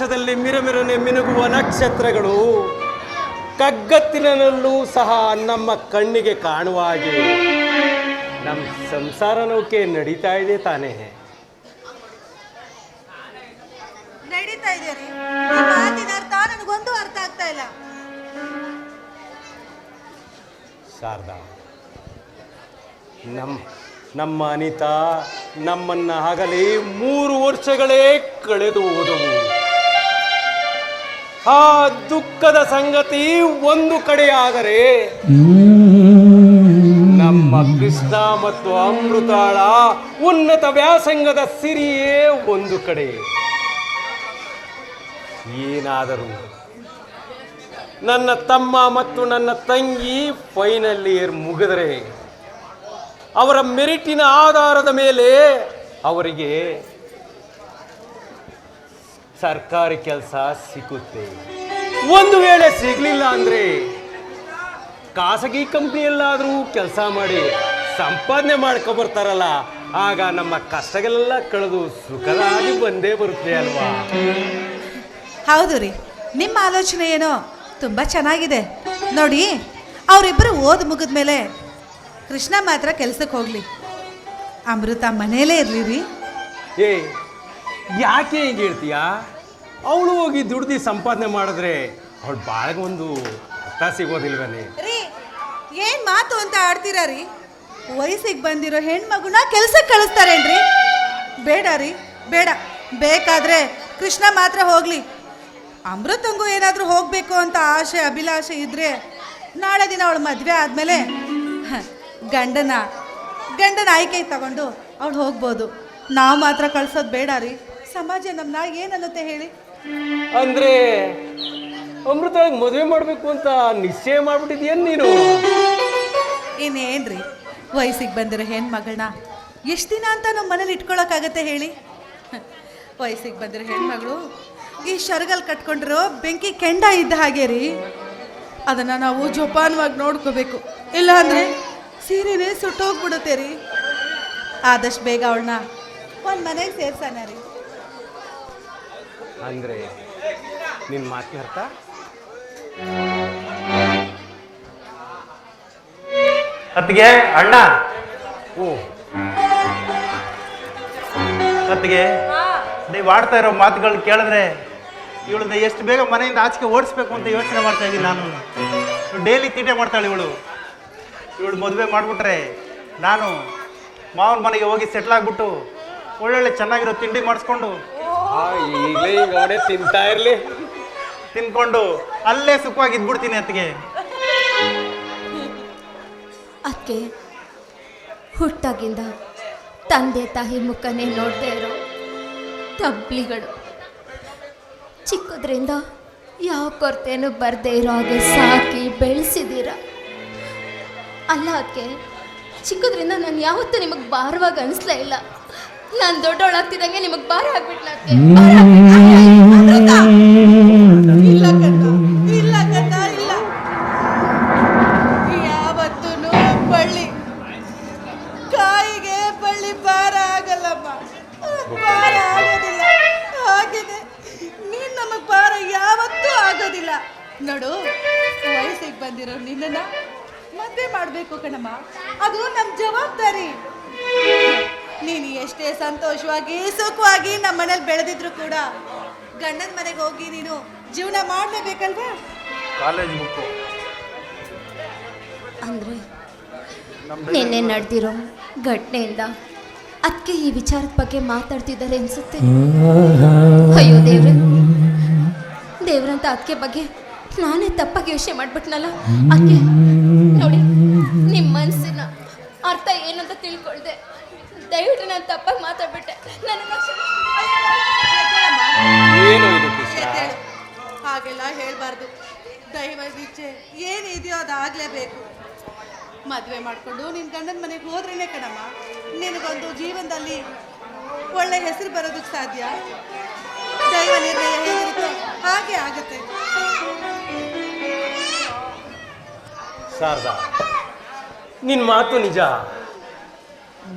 ಆಕಾಶದಲ್ಲಿ ಮಿರಮಿರನೆ ಮಿನುಗುವ ನಕ್ಷತ್ರಗಳು ಕಗ್ಗತ್ತಿನಲ್ಲೂ ಸಹ ನಮ್ಮ ಕಣ್ಣಿಗೆ ಕಾಣುವ ಹಾಗೆ ನಮ್ಮ ಸಂಸಾರ ನೌಕೆ ನಡೀತಾ ಇದೆ ತಾನೇ. ನಡೀತಾ ಇದೆ ಮಾತಿನ ಅರ್ಥ ನನಗೊಂದು ಅರ್ಥ ಆಗ್ತಾ ಇಲ್ಲ. ಶಾರದಾ ನಮ್ಮ ನಮ್ಮ ಅನಿತಾ ನಮ್ಮನ್ನ ಆಗಲಿ ಮೂರು ವರ್ಷಗಳೇ ಕಳೆದು ಹೋದವು. ಆ ದುಃಖದ ಸಂಗತಿ ಒಂದು ಕಡೆಯಾದರೆ ನಮ್ಮ ಕೃಷ್ಣ ಮತ್ತು ಅಮೃತಾಳ ಉನ್ನತ ವ್ಯಾಸಂಗದ ಸಿರಿಯೇ ಒಂದು ಕಡೆ. ಏನಾದರೂ ನನ್ನ ತಮ್ಮ ಮತ್ತು ನನ್ನ ತಂಗಿ ಫೈನಲ್ ಇಯರ್ ಮುಗಿದರೆ ಅವರ ಮೆರಿಟಿನ ಆಧಾರದ ಮೇಲೆ ಅವರಿಗೆ ಸರ್ಕಾರಿ ಕೆಲಸ ಸಿಗುತ್ತೆ. ಒಂದು ವೇಳೆ ಸಿಗಲಿಲ್ಲ ಅಂದರೆ ಖಾಸಗಿ ಕಂಪ್ನಿಯಲ್ಲಾದರೂ ಕೆಲಸ ಮಾಡಿ ಸಂಪಾದನೆ ಮಾಡ್ಕೊಬರ್ತಾರಲ್ಲ ಆಗ ನಮ್ಮ ಕಷ್ಟಗಳೆಲ್ಲ ಕಳೆದು ಸುಖದಾಗಿ ಬಂದೇ ಬರುತ್ತೆ ಅಲ್ವಾ? ಹೌದು ರೀ. ನಿಮ್ಮ ಆಲೋಚನೆ ಏನೋ ತುಂಬ ಚೆನ್ನಾಗಿದೆ. ನೋಡಿ ಅವರಿಬ್ಬರು ಓದ್ ಮುಗಿದ ಮೇಲೆ ಕೃಷ್ಣ ಮಾತ್ರ ಕೆಲಸಕ್ಕೆ ಹೋಗ್ಲಿ. ಅಮೃತ ಮನೇಲೇ ಇರಲಿ ರೀ. ಏ ಯಾಕೆ ಹಿಂಗೆ ಹೇಳ್ತೀಯ? ಅವಳು ಹೋಗಿ ದುಡ್ದು ಸಂಪಾದನೆ ಮಾಡಿದ್ರೆ ಅವಳು ಬಾಳಿಗೆ ಒಂದು ಅರ್ಥ ಸಿಗೋದಿಲ್ವನೇ? ರೀ, ಏನ್ ಮಾತು ಅಂತ ಆಡ್ತೀರಾ ರೀ? ವಯಸ್ಸಿಗೆ ಬಂದಿರೋ ಹೆಣ್ಮಗುನ ಕೆಲ್ಸಕ್ಕೆ ಕಳಿಸ್ತಾರೇನ್ರಿ? ಬೇಡ ರೀ, ಬೇಡ. ಬೇಕಾದ್ರೆ ಕೃಷ್ಣ ಮಾತ್ರ ಹೋಗ್ಲಿ. ಅಮೃತಂಗೂ ಏನಾದರೂ ಹೋಗ್ಬೇಕು ಅಂತ ಆಸೆ ಅಭಿಲಾಷೆ ಇದ್ರೆ ನಾಳೆ ದಿನ ಅವಳು ಮದುವೆ ಆದಮೇಲೆ ಗಂಡನ ಗಂಡನ ಆಯ್ಕೆ ತಗೊಂಡು ಅವಳು ಹೋಗ್ಬೋದು. ನಾವು ಮಾತ್ರ ಕಳ್ಸೋದು ಬೇಡ ರೀ. ಸಮಾಜ ನಮ್ಮನ್ನ ಏನನ್ನುತ್ತೆ ಹೇಳಿ? ಅಂದ್ರೆ ಅಮೃತ ಮದುವೆ ಮಾಡಬೇಕು ಅಂತ ನಿಶ್ಚಯ ಮಾಡ್ಬಿಟ್ಟಿದ್ಯೇನು ನೀನು. ಇನ್ನೇನ್ರಿ ವಯಸ್ಸಿಗೆ ಬಂದಿರೋ ಹೆಣ್ಮಗಳನ್ನ ಎಷ್ಟು ದಿನ ಅಂತ ನಮ್ಮ ಮನೇಲಿ ಇಟ್ಕೊಳಕ್ಕಾಗತ್ತೆ ಹೇಳಿ? ವಯಸ್ಸಿಗೆ ಬಂದಿರೋ ಹೆಣ್ಮಗಳು ಈ ಶರ್ಗಲ್ ಕಟ್ಕೊಂಡಿರೋ ಬೆಂಕಿ ಕೆಂಡ ಇದ್ದ ಹಾಗೆ ರೀ. ಅದನ್ನು ನಾವು ಜೋಪಾನವಾಗಿ ನೋಡ್ಕೋಬೇಕು. ಇಲ್ಲಾಂದ್ರೆ ಸೀರೆನೇ ಸುಟ್ಟೋಗ್ಬಿಡುತ್ತೆ ರೀ. ಆದಷ್ಟು ಬೇಗ ಅವಳನ್ನ ಒಂದು ಮನೆಗೆ ಸೇರ್ಸೋಣ ರೀ. ಅಂದ್ರೆ ನಿನ್ನ ಮಾತಿನ ಅರ್ಥ? ಅತ್ತಿಗೆ ಅಣ್ಣ. ಓ. ಅತ್ತಿಗೆ ನೀವು ಆಡ್ತಾ ಇರೋ ಮಾತುಗಳು ಕೇಳಿದ್ರೆ ಇವಳನ್ನ ಎಷ್ಟು ಬೇಗ ಮನೆಯಿಂದ ಆಚೆಗೆ ಓಡಿಸ್ಬೇಕು ಅಂತ ಯೋಚನೆ ಮಾಡ್ತಾ ಇದ್ದೀನಿ ನಾನು. ಡೈಲಿ ತೀಟೆ ಮಾಡ್ತಾಳೆ ಇವಳು. ಇವಳು ಮದುವೆ ಮಾಡಿಬಿಟ್ರೆ ನಾನು ಮಾವನ ಮನೆಗೆ ಹೋಗಿ ಸೆಟ್ಲ್ ಆಗಿಬಿಟ್ಟು ಒಳ್ಳೊಳ್ಳೆ ಚೆನ್ನಾಗಿರೋ ತಿಂಡಿ ಮಾಡಿಸ್ಕೊಂಡು ಈಗಲೇ ಈಗ ಅವನೇ ತಿಂತಾ ಇರ್ಲಿ. ತಿನ್ಕೊಂಡು ಅಲ್ಲೇ ಸುಖವಾಗಿ ಇದ್ಬಿಡ್ತೀನಿ ಅತ್ತಿಗೆ. ಅದಕ್ಕೆ ಹುಟ್ಟಾಗಿಂದ ತಂದೆ ತಾಯಿ ಮುಖನೇ ನೋಡದೇ ಇರೋ ತಬ್ಲಿಗಳು ಚಿಕ್ಕದ್ರಿಂದ ಯಾವ ಕೊರತೆನೂ ಬರದೇ ಇರೋ ಹಾಗೆ ಸಾಕಿ ಬೆಳೆಸಿದ್ದೀರ ಅಲ್ಲ ಅಕ್ಕೆ ಚಿಕ್ಕದ್ರಿಂದ ನಾನು ಯಾವತ್ತೂ ನಿಮಗೆ ಭಾರವಾಗಿ ಅನಿಸ್ಲೇ ಇಲ್ಲ. ನಾನು ದೊಡ್ಡವಳಾಗ್ತಿದ್ದಂಗೆ ನಿಮಗೆ ಬಾರ ಆಗ್ಬಿಟ್ಲ ಜೀವನ ಮಾಡ್ಲೇಬೇಕಲ್ವಾ ಕಾಲೇಜ್ ಬುಕ್ಕು ಅಂದರೆ ನಿನ್ನೆ ನಡೆದಿರೋ ಘಟನೆಯಿಂದ ಅದಕ್ಕೆ ಈ ವಿಚಾರದ ಬಗ್ಗೆ ಮಾತಾಡ್ತಿದ್ದಾರೆ ಅನ್ಸುತ್ತೆ. ಅಯ್ಯೋ ದೇವ್ರೆ. ದೇವ್ರಂತ ಅದಕ್ಕೆ ಬಗ್ಗೆ ನಾನೇ ತಪ್ಪಾಗಿ ಯೋಚನೆ ಮಾಡ್ಬಿಟ್ನಲ್ಲ? ಅದಕ್ಕೆ ನೋಡಿ ನಿಮ್ಮ ಮನಸ್ಸಿನ ಅರ್ಥ ಏನು ಅಂತ ತಿಳ್ಕೊಳ್ದೆ. ದಯವಿಟ್ಟು ನಾನು ತಪ್ಪಾಗಿ ಮಾತಾಡ್ಬಿಟ್ಟೆ. ನನ್ನ ಹಾಗೆಲ್ಲ ಹೇಳ್ಬಾರ್ದು. ದೈವ ಇಚ್ಛೆ. ಏನಿದೆಯೋ ಅದಾಗಲೇಬೇಕು. ಮದುವೆ ಮಾಡಿಕೊಂಡು ನಿನ್ನ ಗಂಡನ ಮನೆಗೆ ಹೋದ್ರೇ ಕಣಮ್ಮ, ನಿನಗೊಂದು ಜೀವನದಲ್ಲಿ ಒಳ್ಳೆ ಹೆಸರು ಬರೋದಕ್ಕೆ ಸಾಧ್ಯ? ದೈವ ನಿರ್ಣಯ ಹಾಗೆ ಆಗುತ್ತೆ. ಶಾರದಾ ನಿನ್ನ ಮಾತು ನಿಜ.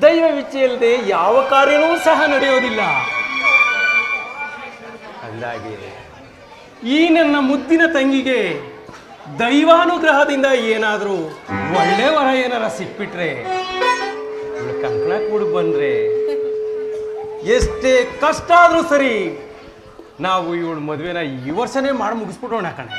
ದೈವ ಇಲ್ಲದೆ ಯಾವ ಕಾರ್ಯವೂ ಸಹ ನಡೆಯೋದಿಲ್ಲ. ಅಂದಾಗೆ ಈ ನನ್ನ ಮುದ್ದಿನ ತಂಗಿಗೆ ದೈವಾನುಗ್ರಹದಿಂದ ಏನಾದರೂ ಒಳ್ಳೆ ವರ ಏನಾರ ಸಿಕ್ಬಿಟ್ರೆ ಕಂಕಣ ಕೂಡ ಬಂದ್ರೆ ಎಷ್ಟೇ ಕಷ್ಟ ಆದರೂ ಸರಿ ನಾವು ಇವಳು ಮದುವೆನ ಈ ವರ್ಷನೇ ಮಾಡಿ ಮುಗಿಸ್ಬಿಟ್ಟೋಣ ಕಣೆ.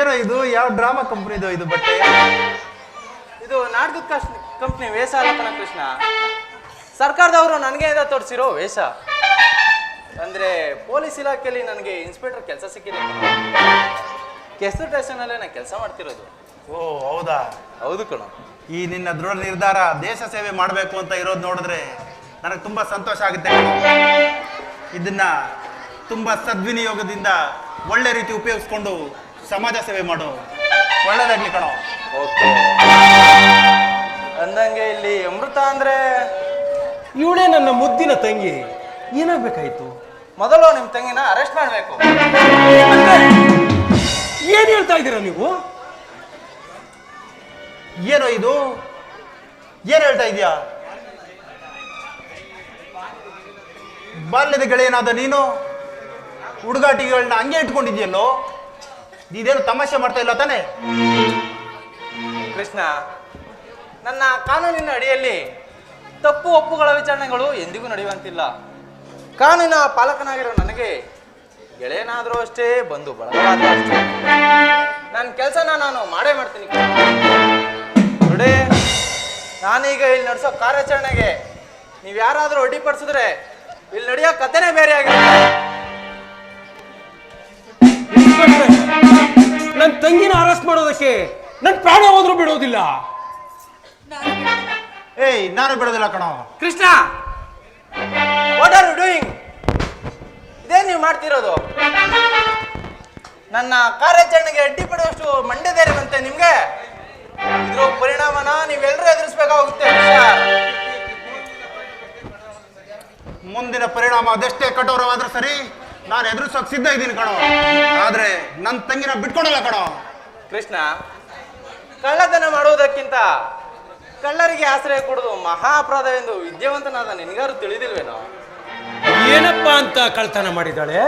ಏನೋ ಇದು ಯಾವ ಡ್ರಾಮಾ ಕಂಪ್ನಿದು ಇದು ಬಟ್ಟೆ? ಇದು ನಾಟಕದ ಕಷ್ಟ ಕಂಪ್ನಿ ವೇಷ ಅಲ್ಲ ಕೃಷ್ಣ. ಸರ್ಕಾರದವರು ನನಗೆ ಇದ ತೋರಿಸಿರೋ ವೇಷ? ಅಂದ್ರೆ ಪೊಲೀಸ್ ಇಲಾಖೆಯಲ್ಲಿ ನನಗೆ ಇನ್ಸ್ಪೆಕ್ಟರ್ ಕೆಲಸ ಸಿಕ್ಕಿದೆ. ಕೆಸರು ಸ್ಟೇಷನಲ್ಲೇ ನಾನು ಕೆಲಸ ಮಾಡ್ತಿರೋದು. ಓ ಹೌದಾ? ಹೌದು ಕಣ. ಈ ನಿನ್ನ ದೃಢ ನಿರ್ಧಾರ ದೇಶ ಸೇವೆ ಮಾಡಬೇಕು ಅಂತ ಇರೋದು ನೋಡಿದ್ರೆ ನನಗೆ ತುಂಬಾ ಸಂತೋಷ ಆಗುತ್ತೆ. ಇದನ್ನ ತುಂಬಾ ಸದ್ವಿನಿಯೋಗದಿಂದ ಒಳ್ಳೆ ರೀತಿ ಉಪಯೋಗಿಸ್ಕೊಂಡು ಸಮಾಜ ಸೇವೆ ಮಾಡು ಒಳ್ಳೇದಾಗ್ಲಿ ಕಣೋ. ಓಕೆ. ಅಂದಂಗೆ ಇಲ್ಲಿ ಅಮೃತ ಅಂದ್ರೆ ಇವಳೇ ನನ್ನ ಮುದ್ದಿನ ತಂಗಿ. ಏನಾಗ್ಬೇಕಾಯ್ತು? ಮೊದಲು ನಿಮ್ಮ ತಂಗಿನ ಅರೆಸ್ಟ್ ಮಾಡಬೇಕು. ಏನ್ ಹೇಳ್ತಾ ಇದ್ದೀರಾ ನೀವು? ಏನೋ ಇದು? ಏನ್ ಹೇಳ್ತಾ ಇದೀಯಾ ಬಾಲ್ಯದ ಗೆಳೆಯನಾದ ನೀನು ಹುಡುಗಾಟಿಗಳನ್ನ ಹಂಗೆ ಇಟ್ಕೊಂಡಿದ್ಯಲ್ಲೋ ಇದೇನು ತಮಾಷೆ ಮಾಡ್ತಾ ಇಲ್ಲ ತಾನೆ? ಕೃಷ್ಣ, ನನ್ನ ಕಾನೂನಿನ ಅಡಿಯಲ್ಲಿ ತಪ್ಪು ಒಪ್ಪುಗಳ ವಿಚಾರಣೆಗಳು ಎಂದಿಗೂ ನಡೆಯುವಂತಿಲ್ಲ. ಕಾನೂನಿನ ಪಾಲಕನಾಗಿರೋ ನನಗೆ ಗೆಳೆಯನಾದರೂ ಅಷ್ಟೇ ಬಂದು ಬಳಗವಾದರೂ ನನ್ನ ಕೆಲಸನ ನಾನು ಮಾಡೇ ಮಾಡ್ತೀನಿ ನೋಡಿ ನಾನೀಗ ಇಲ್ಲಿ ನಡೆಸೋ ಕಾರ್ಯಾಚರಣೆಗೆ ನೀವು ಯಾರಾದರೂ ಅಡ್ಡಿಪಡಿಸಿದ್ರೆ ಇಲ್ಲಿ ನಡೆಯೋ ಕಥೆನೇ ಬೇರೆ ಆಗಿರುತ್ತೆ. ತಂಗಿನ ನನ್ ಪ್ರಾಣ ಹೋದ್ರೂ ಬಿಡೋದಿಲ್ಲ. ಏಯ್ ನಾನು ಬಿಡೋದಿಲ್ಲ ಕಣೋ. Krishna! What are you doing ಇದೇ ನೀವು ಮಾಡ್ತಿರೋದು? ನನ್ನ ಕಾರ್ಯಾಚರಣೆಗೆ ಅಡ್ಡಿಪಡುವಷ್ಟು ಮಂಡ್ಯ ಧೈರ್ಯ ಬಂತೆ ನಿಮ್ಗೆ? ಇದ್ರ ಪರಿಣಾಮನ ನೀವೆಲ್ಲರೂ ಎದುರಿಸ್ಬೇಕಾಗುತ್ತೆ ಮುಂದಿನ ಪರಿಣಾಮ ಅದೆಷ್ಟೇ ಕಠೋರವಾದ್ರೂ ಸರಿ ನಾನು ಎದುರಿಸೋಕೆ ಸಿದ್ಧ ಇದ್ದೀನಿ ಕಣೋ. ಆದ್ರೆ ನನ್ನ ತಂಗಿನ ಬಿಟ್ಕೊಡಲ್ಲ ಕಣೋ. ಕೃಷ್ಣ ಕಳ್ಳತನ ಮಾಡುವುದಕ್ಕಿಂತ ಕಳ್ಳರಿಗೆ ಆಶ್ರಯ ಕೊಡುದು ಮಹಾ ಅಪರಾಧವೆಂದು ವಿದ್ಯಾವಂತನಾದ ನಿನಗಾರು ತಿಳಿದಿಲ್ವೇನೋ? ಏನಪ್ಪ ಅಂತ ಕಳ್ತನ ಮಾಡಿದಾಳೆ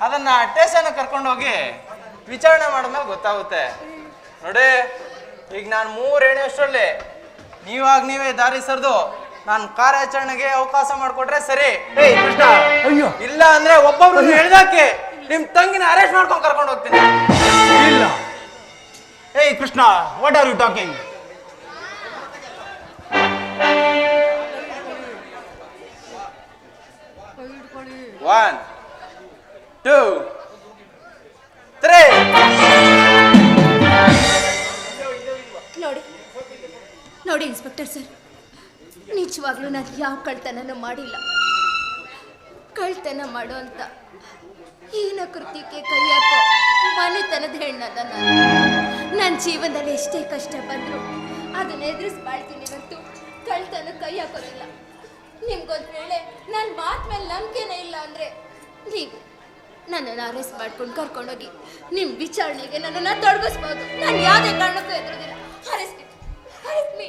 ಅದನ್ನ ಟೇಷನ್ ಕರ್ಕೊಂಡು ಹೋಗಿ ವಿಚಾರಣೆ ಮಾಡಿದ್ಮೇಲೆ ಗೊತ್ತಾಗುತ್ತೆ. ನೋಡಿ ಈಗ ನಾನು ಮೂರು ಅಷ್ಟರಲ್ಲಿ ನೀವಾಗ ನೀವೇ ದಾರಿ ಸರಿದು ನಾನು ಕಾರ್ಯಾಚರಣೆಗೆ ಅವಕಾಶ ಮಾಡಿಕೊಟ್ರೆ ಸರಿ. ಕೃಷ್ಣ ಅಯ್ಯೋ. ಇಲ್ಲ ಅಂದ್ರೆ ಒಬ್ಬೊಬ್ರು ಹೇಳ್ದಾಕೆ? ನಿಮ್ ತಂಗಿನ ಅರೆಸ್ಟ್ ಮಾಡ್ಕೊಂಡು ಕರ್ಕೊಂಡು ಹೋಗ್ತೀನಿ. ಇಲ್ಲ. ಏಯ್ Krishna what are you talking one two three ನೋಡಿ ನೋಡಿ ಇನ್ಸ್ಪೆಕ್ಟರ್ ಸರ್ ನಿಜವಾಗ್ಲೂ ನಾನು ಯಾವ ಕಳ್ತನನೂ ಮಾಡಿಲ್ಲ. ಕಳ್ತನ ಮಾಡೋ ಅಂತ. ಹೀನ ಕೃತ್ಯಕ್ಕೆ ಕೈ ಹಾಕೋ ಮನೆತನದ ಹೆಣ್ಣದ ನಾನು. ನನ್ನ ಜೀವನದಲ್ಲಿ ಎಷ್ಟೇ ಕಷ್ಟ ಬಂದರು ಅದನ್ನ ಎದುರಿಸಿ ಬಾಳ್ತೀನಿ ಹೊರತು ಕಳ್ತನ ಕೈ ಹಾಕೋದಿಲ್ಲ ನಿಮ್ಗೊಂದು ವೇಳೆ ನನ್ನ ಮಾತು ಮೇಲೆ ನಂಬಿಕೆನೇ ಇಲ್ಲ ಅಂದರೆ ನೀವು ನನ್ನನ್ನು ಅರೆಸ್ಟ್ ಮಾಡ್ಕೊಂಡು ಕರ್ಕೊಂಡೋಗಿ ನಿಮ್ಮ ವಿಚಾರಣೆಗೆ ನನ್ನನ್ನು ತೊಡಗಿಸ್ಬೋದು. ನಾನು ಯಾವುದೇ ಕಾರಣಕ್ಕೂ ಎದುರುದಿಲ್ಲ. ಅರೆಸ್ಟ್ ಅರೆಸ್ಟ್ ಮೀ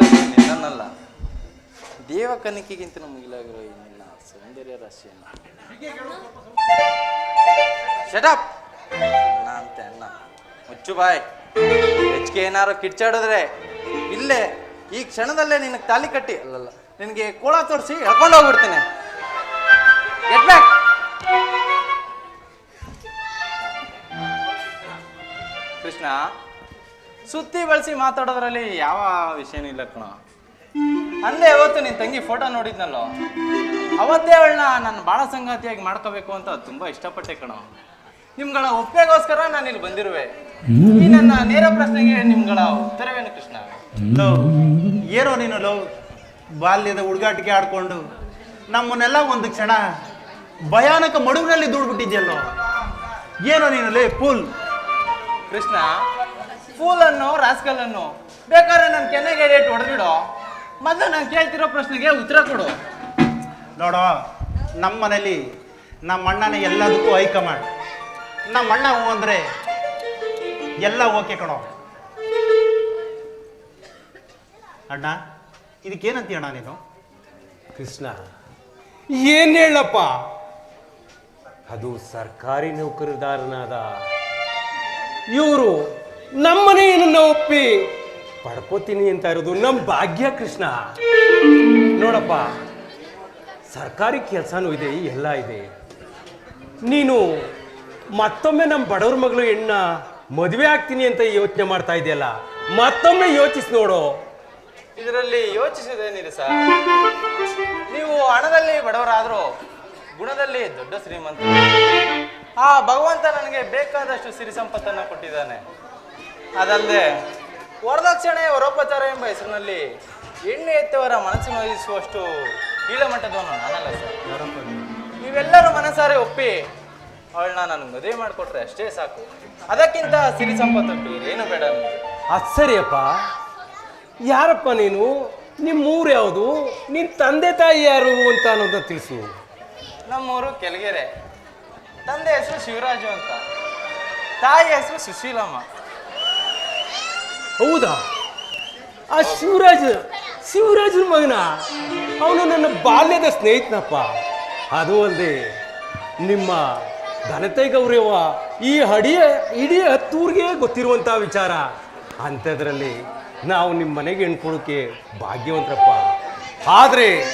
ಮಾಡಕ್ ನನ್ನಲ್ಲ. ನಿನ್ನನ್ನಲ್ಲ ದೇವ ಕನಿಕೆಗಿಂತ ನಮಗಿಲ್ಲಾಗಿರೋ ಏನಿಲ್ಲ, ಸೌಂದರ್ಯ ರಾಶಿಯನ್ನು ಶಟಪ್ ಅಂತೆ ಅಣ್ಣ. ಮುಚ್ಚು ಬಾಯ್. ಹೆಚ್ಚಿಗೆ ಏನಾರು ಕಿಚ್ಚಾಡಿದ್ರೆ ಇಲ್ಲೇ, ಈ ಕ್ಷಣದಲ್ಲೇ ನಿನಗೆ ತಾಲಿ ಕಟ್ಟಿ, ಅಲ್ಲಲ್ಲ, ನಿನಗೆ ಕೋಳ ತೋರಿಸಿ ಎಳ್ಕೊಂಡು ಹೋಗ್ಬಿಡ್ತೀನಿ. ಗೆಟ್ ಕೃಷ್ಣ ಸುತ್ತಿ ಬಳಸಿ ಮಾತಾಡೋದ್ರಲ್ಲಿ ಯಾವ ವಿಷಯನೂ ಇಲ್ಲ ಕಣ. ಅಂದೆ ಅವತ್ತು ನಿನ್ನ ತಂಗಿ ಫೋಟೋ ನೋಡಿದ್ನಲ್ಲ? ಅವತ್ತೇ ಅವಳನ್ನ ನಾನು ಬಾಳ ಸಂಗಾತಿಯಾಗಿ ಮಾಡ್ಕೋಬೇಕು ಅಂತ ತುಂಬಾ ಇಷ್ಟಪಟ್ಟೆ ಕಣ. ನಿಮ್ಗಳ ಒಪ್ಪಿಗೆಗೋಸ್ಕರ ನಾನು ಇಲ್ಲಿ ಬಂದಿರುವೆ. ಈ ನನ್ನ ನೇರ ಪ್ರಶ್ನೆಗೆ ನಿಮ್ಗಳ ಉತ್ತರವೇನು ಕೃಷ್ಣ? ಲೋ ಏನೋ ನೀನು ಲವ್ ಬಾಲ್ಯದ ಹುಡುಗಾಟಿಕೆ ಆಡ್ಕೊಂಡು ನಮ್ಮನ್ನೆಲ್ಲ ಒಂದು ಕ್ಷಣ ಭಯಾನಕ ಮಡುವಿನಲ್ಲಿ ದೂಡ್ಬಿಟ್ಟಿದ್ಯಲ್ಲೋ ಏನೋ ನೀನು ಲೇ ಪುಲ್. ಕೃಷ್ಣ ಫೂಲ್ ಅನ್ನು ರಾಸ್ಕಲ್ ಅನ್ನು ಬೇಕಾದ್ರೆ ನನ್ನ ಕೆನೆಗೆ ರೇಟ್ ಹೊಡೆದಿಡು? ಮೊದಲು ನಾನು ಕೇಳ್ತಿರೋ ಪ್ರಶ್ನೆಗೆ ಉತ್ತರ ಕೊಡು. ನೋಡೋ ನಮ್ಮ ಮನೇಲಿ ನಮ್ಮ ಅಣ್ಣನ ಎಲ್ಲದಕ್ಕೂ ಹೈಕಮಾಂಡ್ ನಮ್ಮ ಅಣ್ಣ ಹೂ ಅಂದರೆ ಎಲ್ಲ ಓಕೆ ಕಣೋ. ಅಣ್ಣ ಇದಕ್ಕೇನಂತೀಯ ಅಣ್ಣ ನೀನು? ಕೃಷ್ಣ ಏನು ಹೇಳಪ್ಪ? ಅದು ಸರ್ಕಾರಿ ನೌಕರದಾರನಾದ ಇವರು ನಮ್ಮನೆಯನ್ನ ಒಪ್ಪಿ. ಪಡ್ಕೋತೀನಿ ಅಂತ ಇರೋದು ನಮ್ಮ ಭಾಗ್ಯ ಕೃಷ್ಣ. ನೋಡಪ್ಪ, ಸರ್ಕಾರಿ ಕೆಲಸನೂ ಇದೆ ಎಲ್ಲ ಇದೆ. ನೀನು ಮತ್ತೊಮ್ಮೆ ನಮ್ಮ ಬಡವ್ರ ಮಗಳು ಹೆಣ್ಣ ಮದುವೆ ಆಗ್ತೀನಿ ಅಂತ ಯೋಚನೆ ಮಾಡ್ತಾ ಇದೆಯಲ್ಲ, ಮತ್ತೊಮ್ಮೆ ಯೋಚಿಸಿ ನೋಡು. ಇದರಲ್ಲಿ ಯೋಚಿಸಿದೇನಿದೆ ಸರ್? ನೀವು ಹಣದಲ್ಲಿ ಬಡವರಾದರೂ ಗುಣದಲ್ಲಿ ದೊಡ್ಡ ಶ್ರೀಮಂತ ಆ ಭಗವಂತ ನನಗೆ ಬೇಕಾದಷ್ಟು ಸಿರಿ ಸಂಪತ್ತನ್ನು ಕೊಟ್ಟಿದ್ದಾನೆ. ಅದಲ್ಲದೆ ವರದಕ್ಷಿಣೆ ವರೋಪಚಾರ ಎಂಬ ಹೆಸರಿನಲ್ಲಿ ಹೆಣ್ಣು ಎತ್ತವರ ಮನಸ್ಸು ನೋಯಿಸುವಷ್ಟು ಕೀಳಮಟ್ಟದವನು ನಾನಲ್ಲ ಸರ್. ನೀವೆಲ್ಲರೂ ಮನಸಾರೆ ಒಪ್ಪಿ ಅವಳನ್ನ ನಾನು ಮದುವೆ ಮಾಡಿಕೊಟ್ರೆ ಅಷ್ಟೇ ಸಾಕು. ಅದಕ್ಕಿಂತ ಸಿರಿ ಸಂಪತ್ತು ಏನು ಬೇಡ ನನಗೆ ಅದ್ ಸರಿಯಪ್ಪ. ಯಾರಪ್ಪ ನೀನು? ನಿಮ್ಮ ಊರು ಯಾವುದು? ನಿನ್ನ ತಂದೆ ತಾಯಿ ಯಾರು ಅಂತ ಅನ್ನೋದನ್ನ ತಿಳಿಸು. ನಮ್ಮೂರು ಕೆಳಗೆರೆ. ತಂದೆ ಹೆಸರು ಶಿವರಾಜು ಅಂತ. ತಾಯಿ ಹೆಸರು ಸುಶೀಲಮ್ಮ. ಹೌದಾ? ಆ ಶಿವರಾಜ್ ಶಿವರಾಜನ ಮಗನ? ಅವನು ನನ್ನ ಬಾಲ್ಯದ ಸ್ನೇಹಿತನಪ್ಪ. ಅದು ಅಲ್ಲದೆ ನಿಮ್ಮ ಘನತೆ ಗೌರವ ಈ ಹಡಿಯ ಇಡೀ ಹತ್ತೂರಿಗೆ ಗೊತ್ತಿರುವಂಥ ವಿಚಾರ. ಅಂಥದ್ರಲ್ಲಿ ನಾವು ನಿಮ್ಮ ಮನೆಗೆ ಎಣ್ಕೊಳಕ್ಕೆ ಭಾಗ್ಯವಂತರಪ್ಪ. ಆದರೆ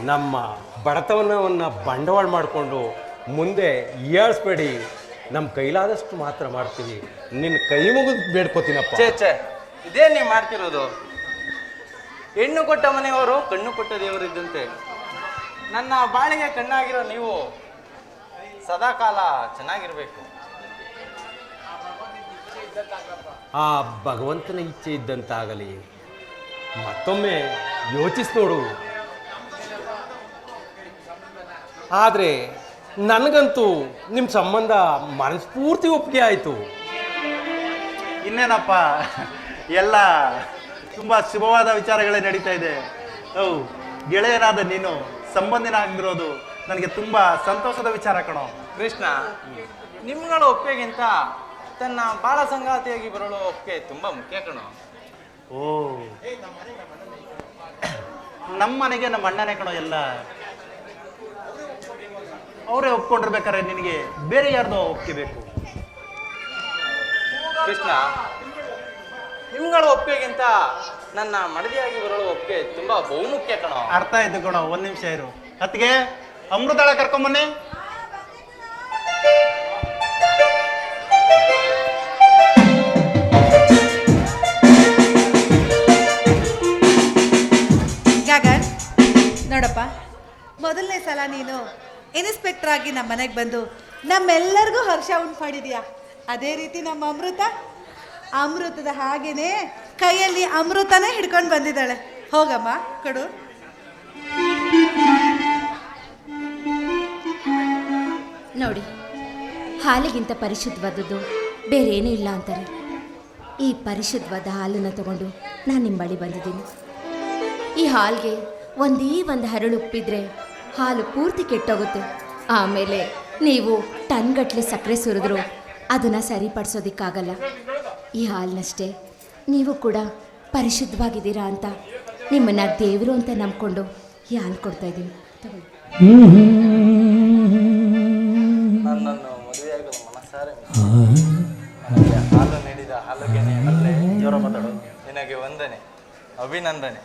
ನಮ್ಮ ಬಡತನವನ್ನು ಬಂಡವಾಳ ಮಾಡಿಕೊಂಡು ಮುಂದೆ ಏಳಿಸ್ಬೇಡಿ ನಮ್ಮ ಕೈಲಾದಷ್ಟು ಮಾತ್ರ ಮಾಡ್ತೀವಿ. ನಿನ್ನ ಕೈ ಮುಗಿದು ಬೇಡ್ಕೋತೀನಪ್ಪ. ಛೇ ಛೇ ಇದೇ ನೀವು ಮಾಡ್ತಿರೋದು? ಹೆಣ್ಣು ಕೊಟ್ಟ ಮನೆಯವರು ಕಣ್ಣು ಕೊಟ್ಟ ದೇವರು ಇದ್ದಂತೆ. ನನ್ನ ಬಾಳಿಗೆ ಕಣ್ಣಾಗಿರೋ ನೀವು ಸದಾಕಾಲ ಚೆನ್ನಾಗಿರ್ಬೇಕು. ಆ ಭಗವಂತನ ಇಚ್ಛೆ ಇದ್ದಂತಾಗಲಿ. ಮತ್ತೊಮ್ಮೆ ಯೋಚಿಸಿ ನೋಡು. ಆದರೆ ನನಗಂತೂ ನಿಮ್ಮ ಸಂಬಂಧ ಮನಸ್ಫೂರ್ತಿ ಒಪ್ಪಿಗೆ ಆಯಿತು. ಇನ್ನೇನಪ್ಪ ಎಲ್ಲ ತುಂಬ ಶುಭವಾದ ವಿಚಾರಗಳೇ ನಡೀತಾ ಇದೆ. ಹೌ ಗೆಳೆಯನಾದ ನೀನು ಸಂಬಂಧಿನ ಆಗಿರೋದು ನನಗೆ ತುಂಬ ಸಂತೋಷದ ವಿಚಾರ ಕಣೋ. ಕೃಷ್ಣ ನಿಮ್ಗಳ ಒಪ್ಪಿಗೆಗಿಂತ ತನ್ನ ಬಾಳ ಸಂಗಾತಿಯಾಗಿ ಬರಲು ಒಪ್ಪಿಗೆ ತುಂಬಾ ಮುಖ್ಯ ಕಣೋ. ಓ ನಮ್ಮನೆಗೆ ನಮ್ಮ ಅಣ್ಣನೇ ಕಣೋ ಎಲ್ಲ. ಅವರೇ ಒಪ್ಕೊಂಡಿರ್ಬೇಕಾರೆ ನಿನಗೆ ಬೇರೆ ಯಾರ್ದೋ ಒಪ್ಕೋಬೇಕು ಕೃಷ್ಣ ನಿಮ್ಗಳ ಒಪ್ಪಿಗೆಗಿಂತ ನನ್ನ ಮಡದಿಯಾಗಿ ಬರಲು ಒಪ್ಪಿಗೆ ತುಂಬಾ ಬಹುಮುಖ್ಯ ಕಣ. ಅರ್ಥ ಆಯ್ತು ಕಣ ಒಂದ್ ನಿಮಿಷ ಇರು. ಅತ್ತಿಗೆ ಅಮೃತಾಳ ಕರ್ಕೊಂಬನ್ನಿ ನೋಡಪ್ಪ ಮೊದಲನೇ ಸಲ ನೀನು ಇನ್ಸ್ಪೆಕ್ಟರ್ ಆಗಿ ನಮ್ಮ ಮನೆಗೆ ಬಂದು, ನಮ್ಮೆಲ್ಲರಿಗೂ ಹರ್ಷ ಉಂಟು ಮಾಡಿದ್ಯಾ? ಅದೇ ರೀತಿ ನಮ್ಮ ಅಮೃತ. ಅಮೃತದ ಹಾಗೇನೆ ಕೈಯಲ್ಲಿ ಅಮೃತನೇ ಹಿಡ್ಕೊಂಡು ಬಂದಿದ್ದಾಳೆ. ಹೋಗಮ್ಮ, ಕೊಡು. ನೋಡಿ, ಹಾಲಿಗಿಂತ ಪರಿಶುದ್ಧವಾದದ್ದು ಬೇರೆ ಏನೂ ಇಲ್ಲ ಅಂತಾರೆ. ಈ ಪರಿಶುದ್ಧವಾದ ಹಾಲನ್ನು ತಗೊಂಡು ನಾನು ನಿಮ್ಮ ಬಳಿ ಬಂದಿದ್ದೀನಿ. ಈ ಹಾಲಿಗೆ ಒಂದೇ ಒಂದು ಹರಳು ಉಪ್ಪಿದ್ರೆ ಹಾಲು ಪೂರ್ತಿ ಕೆಟ್ಟೋಗುತ್ತೆ. ಆಮೇಲೆ ನೀವು ಟನ್ಗಟ್ಟಲೆ ಸಕ್ಕರೆ ಸುರಿದ್ರು, ಅದನ್ನು ಸರಿಪಡಿಸೋದಕ್ಕಾಗಲ್ಲ. ಈ ಹಾಲನ್ನಷ್ಟೇ ನೀವು ಕೂಡ ಪರಿಶುದ್ಧವಾಗಿದ್ದೀರಾ ಅಂತ ನಿಮ್ಮನ್ನು ದೇವರು ಅಂತ ನಂಬಿಕೊಂಡು ಈ ಹಾಲು ಕೊಡ್ತಾ ನನಗೆ ಹಾಲು ನೀಡಿದ ಹಾಲುಗೆನೆ ಅಲ್ಲೇ ಜೋರ ಮಾತಾಡು. ನಿನಗೆ ವಂದನೆ, ಅಭಿನಂದನೆ.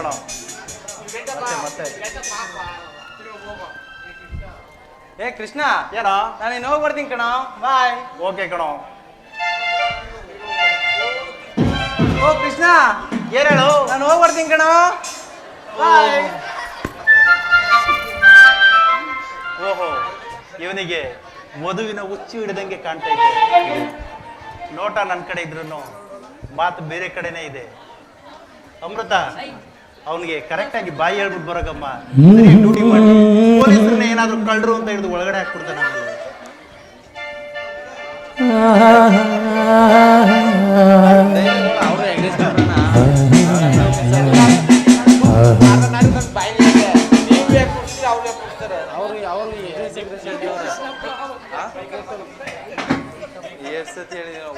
ಕಣೋ ಏ ಕೃಷ್ಣ. ಏನೋ? ನಾನು ಇನ್ನು ಕಣ. ಬಾಯ್. ಓಕೆ ಕಣ. ಓ ಕೃಷ್ಣ. ಏನ್ ಹೇಳು ನಾನು ಹೋಗಿ ಬರ್ತೀನಿ ಕಣ. ಬಾಯ್. ಓಹೋ ಇವನಿಗೆ ಮಧುವಿನ ಹುಚ್ಚು ಹಿಡಿದಂಗೆ ಕಾಣ್ತಾ ಇದೆ. ನೋಟ ನನ್ನ ಕಡೆ ಇದ್ರು ಮಾತು ಬೇರೆ ಕಡೆನೇ ಇದೆ. ಅಮೃತ ಅವನಿಗೆ ಕರೆಕ್ಟ್ ಆಗಿ ಬಾಯಿ ಹೇಳ್ಬಿಟ್ಟು ಬರೋಕಮ್ಮ ಡ್ಯೂಟಿ ಮಾಡಿ. ಪೊಲೀಸರನ್ನ ಏನಾದ್ರು ಕಳ್ಳರು ಅಂತ ಹಿಡಿದು ಒಳಗಡೆ ಹಾಕ್ಬಿಡ್ತಾನೆ ಎಷ್ಟು ಸತಿ ಹೇಳಿದ್ರು?